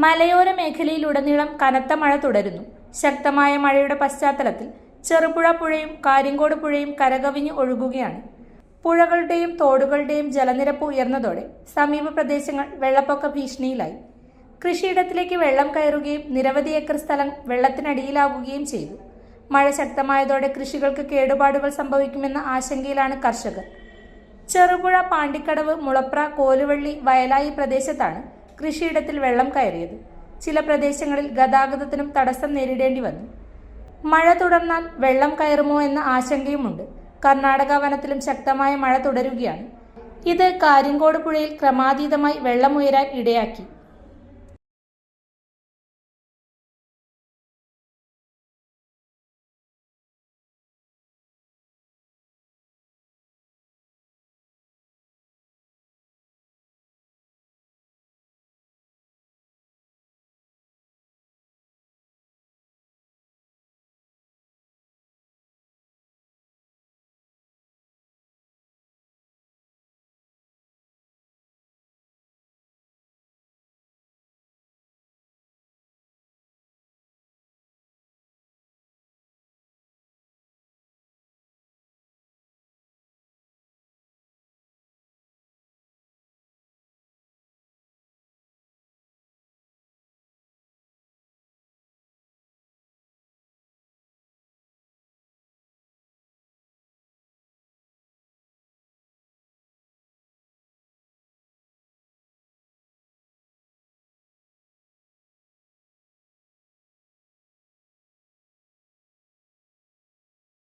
മലയോര മേഖലയിലുടനീളം കനത്ത മഴ തുടരുന്നു. ശക്തമായ മഴയുടെ പശ്ചാത്തലത്തിൽ ചെറുപുഴ പുഴയും കാര്യങ്കോട് പുഴയും കരകവിഞ്ഞ് ഒഴുകുകയാണ്. പുഴകളുടെയും തോടുകളുടെയും ജലനിരപ്പ് ഉയർന്നതോടെ സമീപ പ്രദേശങ്ങൾ വെള്ളപ്പൊക്ക ഭീഷണിയിലായി. കൃഷിയിടത്തിലേക്ക് വെള്ളം കയറുകയും നിരവധി ഏക്കർ സ്ഥലം വെള്ളത്തിനടിയിലാകുകയും ചെയ്തു. മഴ ശക്തമായതോടെ കൃഷികൾക്ക് കേടുപാടുകൾ സംഭവിക്കുമെന്ന ആശങ്കയിലാണ് കർഷകർ. ചെറുപുഴ പാണ്ടിക്കടവ് മുളപ്ര കോലുവള്ളി വയലായി പ്രദേശത്താണ് കൃഷിയിടത്തിൽ വെള്ളം കയറിയത്. ചില പ്രദേശങ്ങളിൽ ഗതാഗതത്തിനും തടസ്സം നേരിടേണ്ടി വന്നു. മഴ തുടർന്നാൽ വെള്ളം കയറുമോ എന്ന ആശങ്കയുമുണ്ട്. കർണാടക വനത്തിലും ശക്തമായ മഴ തുടരുകയാണ്. ഇത് കാര്യങ്കോട് പുഴയിൽ ക്രമാതീതമായി വെള്ളമുയരാൻ ഇടയാക്കി.